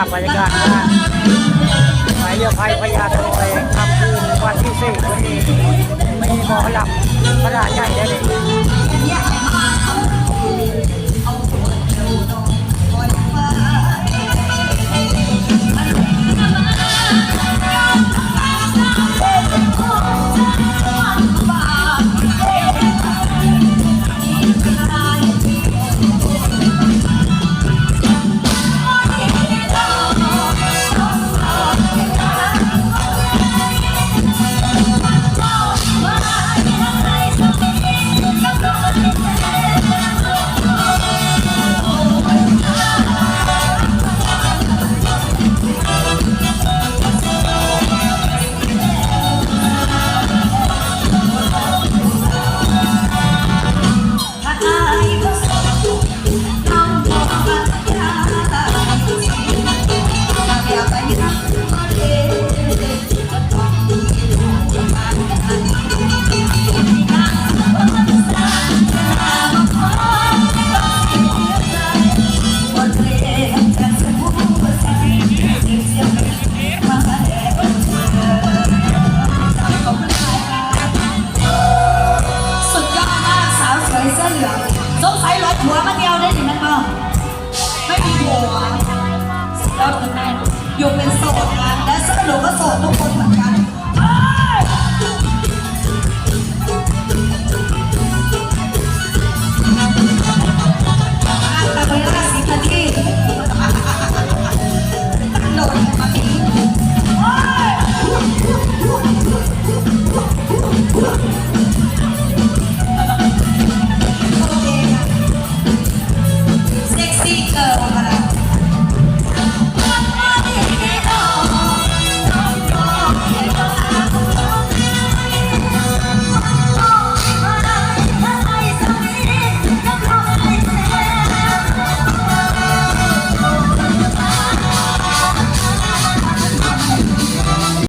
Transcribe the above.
าพบรรยากาศงานไปเยี่ยมไพ่พญาโตยทำคืนวันที่สี่วันนี้ม่มีหมอหลับพระราชใหญ่ได้เลย หัวมาเดียวได้ถึงนั้นบ้างไม่มีหัวสุดยอดคุณแม่อยู่เป็นโสดนะและสรุปก็โส